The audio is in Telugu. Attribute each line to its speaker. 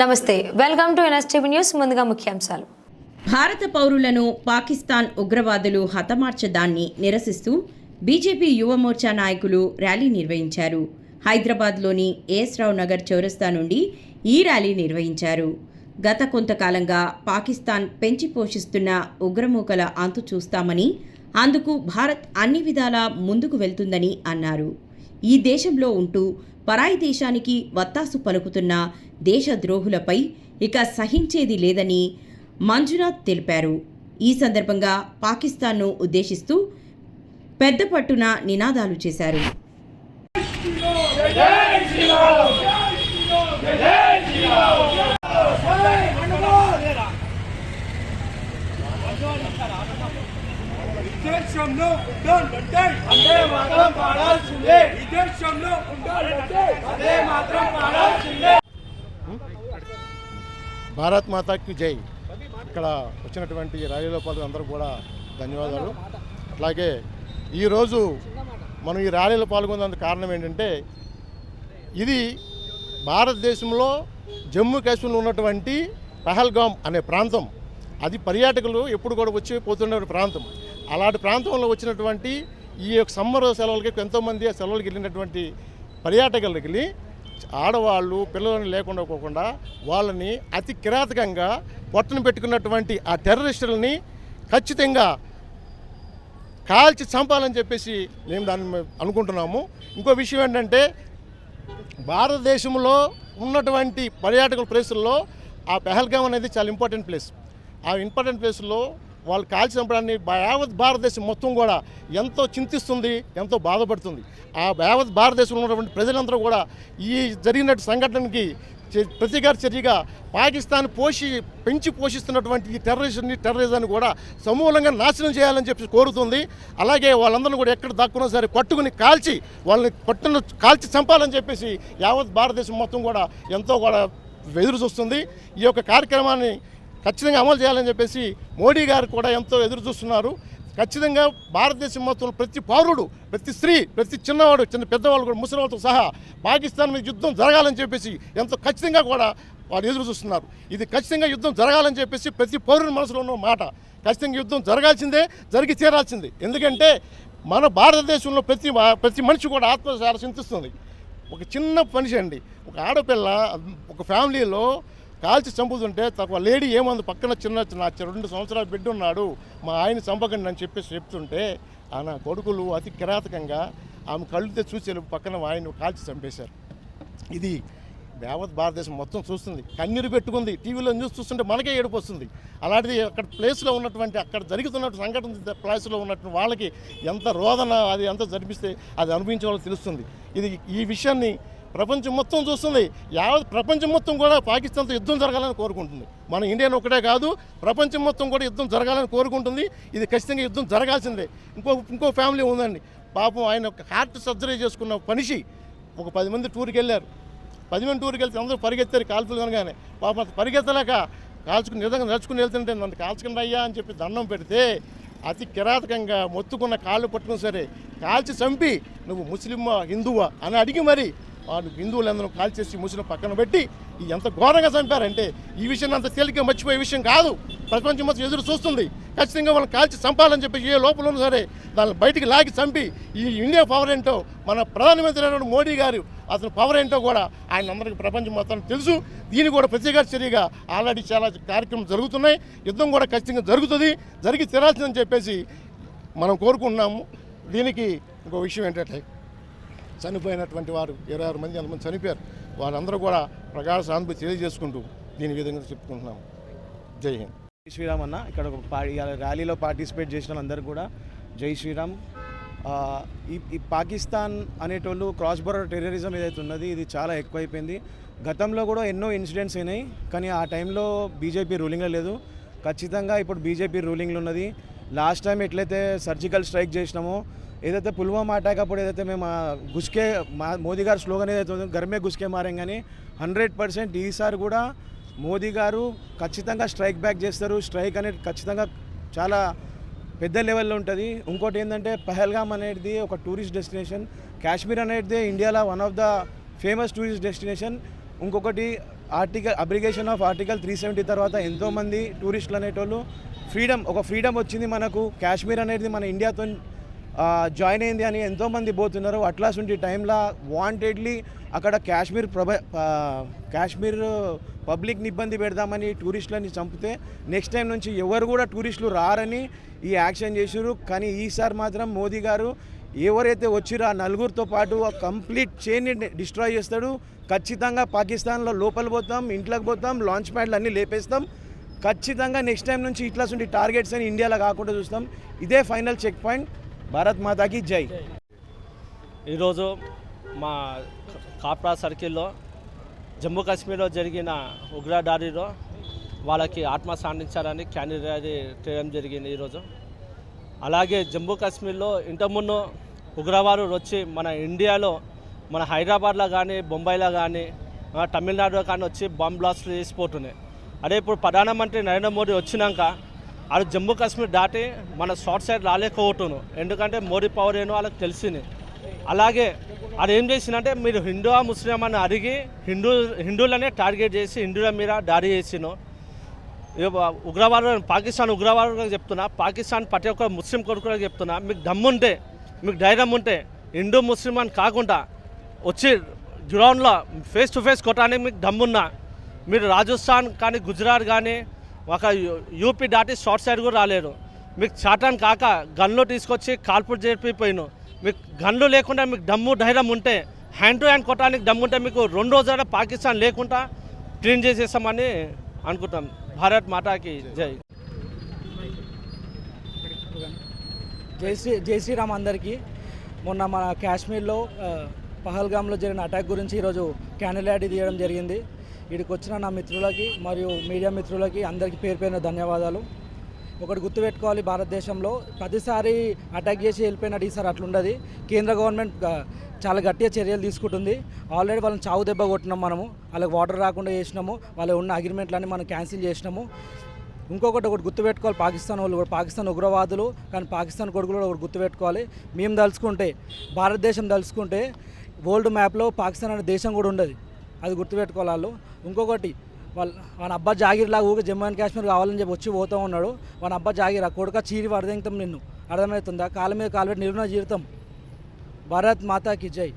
Speaker 1: నమస్తే వెల్కమ్ టు ఎన్ఎస్టీవీ న్యూస్ ముందుగా ముఖ్యాంశాలు.
Speaker 2: భారత పౌరులను పాకిస్తాన్ ఉగ్రవాదులు హతమార్చదాన్ని నిరసిస్తూ బీజేపీ యువమోర్చా నాయకులు ర్యాలీ నిర్వహించారు. హైదరాబాద్లోని ఏఎస్ రావు నగర్ చౌరస్తా నుండి ఈ ర్యాలీ నిర్వహించారు. గత కొంతకాలంగా పాకిస్తాన్ పెంచి పోషిస్తున్న ఉగ్రమూకల అంతు చూస్తామని అందుకు భారత్ అన్ని విధాలా ముందుకు వెళ్తుందని అన్నారు. ఈ దేశంలో ఉంటూ పరాయి దేశానికి వత్తాసు పలుకుతున్న దేశద్రోహులపై ఇక సహించేది లేదని మంజునాథ్ తెలిపారు. ఈ సందర్భంగా పాకిస్తాన్ను ఉద్దేశిస్తూ పెద్ద పట్టున నినాదాలు చేశారు.
Speaker 3: దేశంలో ఉండాలంటే అదే మాత్రం పాడాల్సిందే. ఈ దేశంలో ఉండాలంటే అదే మాత్రం పాడాల్సిందే.
Speaker 4: భారత్ మాతాకి జై. ఇక్కడ వచ్చినటువంటి ర్యాలీలో పాల్గొన్న అందరూ కూడా ధన్యవాదాలు. అట్లాగే ఈరోజు మనం ఈ ర్యాలీలో పాల్గొన్నందుకు కారణం ఏంటంటే ఇది భారతదేశంలో జమ్మూ కాశ్మీర్లో ఉన్నటువంటి పహల్గామ్ అనే ప్రాంతం. అది పర్యాటకులు ఎప్పుడు కూడా వచ్చి పోతున్న ప్రాంతం. అలాంటి ప్రాంతంలో వచ్చినటువంటి ఈ యొక్క సమ్మర్ సెలవులకి ఎంతోమంది ఆ సెలవులకి వెళ్ళినటువంటి పర్యాటకులకి వెళ్ళి ఆడవాళ్ళు పిల్లలని లేకుండా పోకుండా వాళ్ళని అతి కిరాతకంగా పొట్టను పెట్టుకున్నటువంటి ఆ టెర్రరిస్టులని ఖచ్చితంగా కాల్చి చంపాలని చెప్పేసి మేము దాన్ని అనుకుంటున్నాము. ఇంకో విషయం ఏంటంటే భారతదేశంలో ఉన్నటువంటి పర్యాటకుల ప్లేసుల్లో ఆ పెహల్గామ్ అనేది చాలా ఇంపార్టెంట్ ప్లేస్. ఆ ఇంపార్టెంట్ ప్లేస్లో వాళ్ళు కాల్చినప్పుడాన్ని చంపడాన్ని యావత్ భారతదేశం మొత్తం కూడా ఎంతో చింతిస్తుంది ఎంతో బాధపడుతుంది. ఆ యావత్ భారతదేశంలో ఉన్నటువంటి ప్రజలందరూ కూడా ఈ జరిగిన సంఘటనకి చే- ప్రతీకార చర్యగా పాకిస్తాన్ పోషి పెంచి పోషిస్తున్నటువంటి ఈ టెర్రరిస్ట్ని టెర్రరిజాన్ని కూడా సమూలంగా నాశనం చేయాలని చెప్పి కోరుతుంది. అలాగే వాళ్ళందరినీ కూడా ఎక్కడ దాక్కున్నా సరే పట్టుకుని కాల్చి వాళ్ళని పట్టును కాల్చి చంపాలని చెప్పేసి యావత్ భారతదేశం మొత్తం కూడా ఎంతో కూడా ఎదురు చూస్తుంది. ఈ యొక్క కార్యక్రమాన్ని ఖచ్చితంగా అమలు చేయాలని చెప్పేసి మోడీ గారు కూడా ఎంతో ఎదురు చూస్తున్నారు. ఖచ్చితంగా భారతదేశం మొత్తం ప్రతి పౌరుడు ప్రతి స్త్రీ ప్రతి చిన్నవాడు చిన్న పెద్దవాళ్ళు కూడా ముసలివాళ్ళతో సహా పాకిస్తాన్ మీద యుద్ధం జరగాలని చెప్పేసి ఎంతో ఖచ్చితంగా కూడా వాళ్ళు ఎదురు చూస్తున్నారు. ఇది ఖచ్చితంగా యుద్ధం జరగాలని చెప్పేసి ప్రతి పౌరుని మనసులో ఉన్న మాట. ఖచ్చితంగా యుద్ధం జరగాల్సిందే జరిగి తీరాల్సిందే. ఎందుకంటే మన భారతదేశంలో ప్రతి ప్రతి మనిషి కూడా ఆత్మసార చింతిస్తుంది. ఒక చిన్న మనిషి అండి ఒక ఆడపిల్ల ఒక ఫ్యామిలీలో కాల్చి చంపుతుంటే తక్కువ లేడీ ఏమందు పక్కన చిన్న నా రెండు సంవత్సరాల బిడ్డ ఉన్నాడు. మా ఆయన చంపకండి అని చెప్పేసి చెప్తుంటే ఆయన కొడుకులు అతి కిరాతకంగా ఆమె కళ్ళుతే చూసి పక్కన ఆయన కాల్చి చంపేశారు. ఇది యావత్ భారతదేశం మొత్తం చూస్తుంది. కన్నీరు పెట్టుకుంది. టీవీలో న్యూస్ చూస్తుంటే మనకే ఏడుపు వస్తుంది. అలాంటిది అక్కడ ప్లేస్లో ఉన్నటువంటి అక్కడ జరుగుతున్నట్టు సంఘటన ప్లేస్లో ఉన్నటువంటి వాళ్ళకి ఎంత రోదన అది ఎంత జరిపిస్తే అది అనుభవించే తెలుస్తుంది. ఇది ఈ విషయాన్ని ప్రపంచం మొత్తం చూస్తుంది. యావత్ ప్రపంచం మొత్తం కూడా పాకిస్తాన్తో యుద్ధం జరగాలని కోరుకుంటుంది. మన ఇండియన్ ఒకటే కాదు ప్రపంచం మొత్తం కూడా యుద్ధం జరగాలని కోరుకుంటుంది. ఇది ఖచ్చితంగా యుద్ధం జరగాల్సిందే. ఇంకో ఇంకో ఫ్యామిలీ ఉందండి. పాపం ఆయన హార్ట్ సర్జరీ చేసుకున్న మనిషి ఒక పది మంది టూర్కి వెళ్ళారు. పది మంది టూర్కి వెళ్తే అందరూ పరిగెత్తారు కాల్పులు కనగానే పాపం పరిగెత్తలేక కాల్చుకుని నిజంగా నడుచుకుని వెళ్తుంటే నన్ను కాల్చుకుని అయ్యా అని చెప్పి దండం పెడితే అతి కిరాతకంగా మొత్తుకున్న కాళ్ళు పట్టుకుని సరే కాల్చి చంపి నువ్వు ముస్లిమ్మా హిందువా అని అడిగి మరి వాడు హిందువులందరూ కాల్చేసి ముసిన పక్కన పెట్టి ఎంత ఘోరంగా చంపారంటే ఈ విషయం అంత తేలిక మర్చిపోయే విషయం కాదు. ప్రపంచం మొత్తం ఎదురు చూస్తుంది. ఖచ్చితంగా వాళ్ళని కాల్చి చంపాలని చెప్పి ఏ లోపల ఉన్నా సరే దాన్ని బయటికి లాగి చంపి ఈ ఇండియా పవర్ ఏంటో మన ప్రధానమంత్రి అయినటువంటి మోడీ గారు అతని పవర్ ఏంటో కూడా ఆయన అందరికీ ప్రపంచం మొత్తం తెలుసు. దీన్ని కూడా ప్రత్యేక చర్యగా ఆల్రెడీ చాలా కార్యక్రమం జరుగుతున్నాయి. యుద్ధం కూడా ఖచ్చితంగా జరుగుతుంది. జరిగి తీరాల్సిందని చెప్పేసి మనం కోరుకుంటున్నాము. దీనికి ఇంకో విషయం ఏంటంటే చనిపోయినటువంటి వారు ఇరవై ఆరు మంది ఎంతమంది చనిపోయారు వారందరూ కూడా ప్రగాఢ సానుభూతి తెలియజేసుకుంటూ దీని విధంగా చెప్పుకుంటున్నాము. జై హింద్.
Speaker 5: జై శ్రీరామ్ అన్న ఇక్కడ ఒక ర్యాలీలో పార్టిసిపేట్ చేసిన వాళ్ళందరూ కూడా జై శ్రీరామ్. ఈ ఈ పాకిస్తాన్ అనేటోళ్ళు క్రాస్ బోర్డర్ టెర్రరిజం ఏదైతే ఉన్నది ఇది చాలా ఎక్కువైపోయింది. గతంలో కూడా ఎన్నో ఇన్సిడెంట్స్ అయినాయి కానీ ఆ టైంలో బీజేపీ రూలింగ్లో లేదు. ఖచ్చితంగా ఇప్పుడు బీజేపీ రూలింగ్లు ఉన్నది. లాస్ట్ టైం ఎట్లయితే సర్జికల్ స్ట్రైక్ చేసినామో ఏదైతే పుల్వామా అటాక్ అప్పుడు ఏదైతే మేము గుసుకే గుస్కే మా మోదీ గారు స్లోగన్ ఏదైతే ఉందో గర్మే గుస్కే మారేం కానీ హండ్రెడ్ పర్సెంట్ ఈసారి కూడా మోదీ గారు ఖచ్చితంగా స్ట్రైక్ బ్యాక్ చేస్తారు. స్ట్రైక్ అనేది ఖచ్చితంగా చాలా పెద్ద లెవెల్లో ఉంటుంది. ఇంకోటి ఏంటంటే పహల్గామ్ అనేది ఒక టూరిస్ట్ డెస్టినేషన్ కాశ్మీర్ అనేది ఇండియాలో one of the famous tourist destination ఇంకొకటి article abrogation of article three seventy తర్వాత ఎంతోమంది టూరిస్టులు అనేటోళ్ళు ఫ్రీడమ్ ఒక ఫ్రీడమ్ వచ్చింది మనకు. కాశ్మీర్ అనేది మన ఇండియాతో జాయిన్ అయింది అని ఎంతోమంది పోతున్నారు. అట్లాసుంటి టైంలో వాంటెడ్లీ అక్కడ కాశ్మీర్ ప్రభ కాశ్మీర్ పబ్లిక్ని ఇబ్బంది పెడదామని టూరిస్టులని చంపితే నెక్స్ట్ టైం నుంచి ఎవరు కూడా టూరిస్టులు రారని ఈ యాక్షన్ చేశారు కానీ ఈసారి మాత్రం మోదీ గారు ఎవరైతే వచ్చిరో ఆ నలుగురితో పాటు ఆ కంప్లీట్ చైన్ని డిస్ట్రాయ్ చేస్తాడు. ఖచ్చితంగా పాకిస్తాన్లో లోపల పోతాం ఇంట్లోకి పోతాం లాంచ్ ప్యాడ్లు అన్నీ లేపేస్తాం. ఖచ్చితంగా నెక్స్ట్ టైం నుంచి ఇట్లా టార్గెట్స్ అని ఇండియాలో కాకుండా చూస్తాం. ఇదే ఫైనల్ చెక్ పాయింట్. భారత్ మాతాకి జై.
Speaker 6: ఈరోజు మా కాప్రా సర్కిల్లో జమ్మూ కాశ్మీర్లో జరిగిన ఉగ్రదాడిలో వాళ్ళకి ఆత్మ సాధించాలని క్యాండిడేట్ చేయడం జరిగింది ఈరోజు. అలాగే జమ్మూ కాశ్మీర్లో ఇంతకుముందు ఉగ్రవారు వచ్చి మన ఇండియాలో మన హైదరాబాద్లో కానీ బొంబాయిలో కానీ తమిళనాడులో కానీ వచ్చి బాంబ్ బ్లాస్ట్లు చేసిపోతున్నాయి. అదే ఇప్పుడు ప్రధానమంత్రి నరేంద్ర మోడీ వచ్చినాక అది జమ్మూ కాశ్మీర్ దాటి మన షార్ట్ సైడ్ రాలేకపోవటం ఎందుకంటే మోడీ పవర్ ఏనో వాళ్ళకి తెలిసింది. అలాగే అది ఏం చేసిందంటే మీరు హిందూ ముస్లిం అని అడిగి హిందూ హిందువులనే టార్గెట్ చేసి హిందువుల మీద దాడి చేసిను ఇక పాకిస్తాన్ ఉగ్రవాదులకు చెప్తున్నా. పాకిస్తాన్ ప్రతి ఒక్క ముస్లిం కొడుకులకు చెప్తున్నా. మీకు దమ్ముంటే మీకు ధైర్యం ఉంటే హిందూ ముస్లిం అని కాకుండా వచ్చి గ్రౌండ్లో ఫేస్ టు ఫేస్ కొట్టడానికి మీకు దమ్మున్నా. మీరు రాజస్థాన్ కానీ గుజరాత్ కానీ ఒక యూ- యూపీ దాటి షార్ట్ సైడ్ కూడా రాలేరు. మీకు చాటాన్ కాక గన్లు తీసుకొచ్చి కాల్పులు జరిపిపోయిను. మీకు గన్లు లేకుండా మీకు దమ్ము ధైర్యం ఉంటే హ్యాండ్ టు హ్యాండ్ కొట్టడానికి దమ్ము ఉంటే మీకు రెండు రోజుల పాకిస్తాన్ లేకుండా క్లీన్ చేసేస్తామని అనుకుంటాం. భారత్ మాతాకి జై.
Speaker 7: జై శ్రీ జై శ్రీరామ్ అందరికీ. మొన్న మన కాశ్మీర్లో పహల్గామ్లో జరిగిన అటాక్ గురించి ఈరోజు క్యాండిల్ యాడ్ తీయడం జరిగింది. ఇక్కడికి వచ్చిన నా మిత్రులకి మరియు మీడియా మిత్రులకి అందరికీ పేరు పేరున ధన్యవాదాలు. ఒకటి గుర్తుపెట్టుకోవాలి భారతదేశంలో ప్రతిసారి అటాక్ చేసి వెళ్ళిపోయినట్టు ఈసారి అట్లుండదు. కేంద్ర గవర్నమెంట్ చాలా గట్టిగా చర్యలు తీసుకుంటుంది. ఆల్రెడీ వాళ్ళని చావు దెబ్బ కొట్టినాం మనము. వాళ్ళకి వాటర్ రాకుండా చేసినాము. వాళ్ళు ఉన్న అగ్రిమెంట్లన్నీ మనం క్యాన్సిల్ చేసినాము. ఇంకొకటి ఒకటి గుర్తుపెట్టుకోవాలి పాకిస్తాన్ వాళ్ళు కూడా పాకిస్తాన్ ఉగ్రవాదులు కానీ పాకిస్తాన్ కొడుకులు కూడా ఒకటి గుర్తుపెట్టుకోవాలి. మేము తలుచుకుంటే భారతదేశం తలుచుకుంటే వరల్డ్ మ్యాప్లో పాకిస్తాన్ అనే దేశం కూడా ఉండదు. అది గుర్తుపెట్టుకోవాలి వాళ్ళు. ఇంకొకటి వాళ్ళ వాళ్ళ అబ్బా జాగిర్లాగా ఊగా జమ్మూ అండ్ కాశ్మీర్ కావాలని చెప్పి వచ్చి పోతూ ఉన్నాడు. వాళ్ళ అబ్బా జాగిర్ ఆ కొడుక చీరి వరదెంగుతాం నిన్ను. అర్థమవుతుందా? కాళ్ళ మీద కాలు పెట్టి నిరుణ జీవితం. భారత్ మాతాకి జై.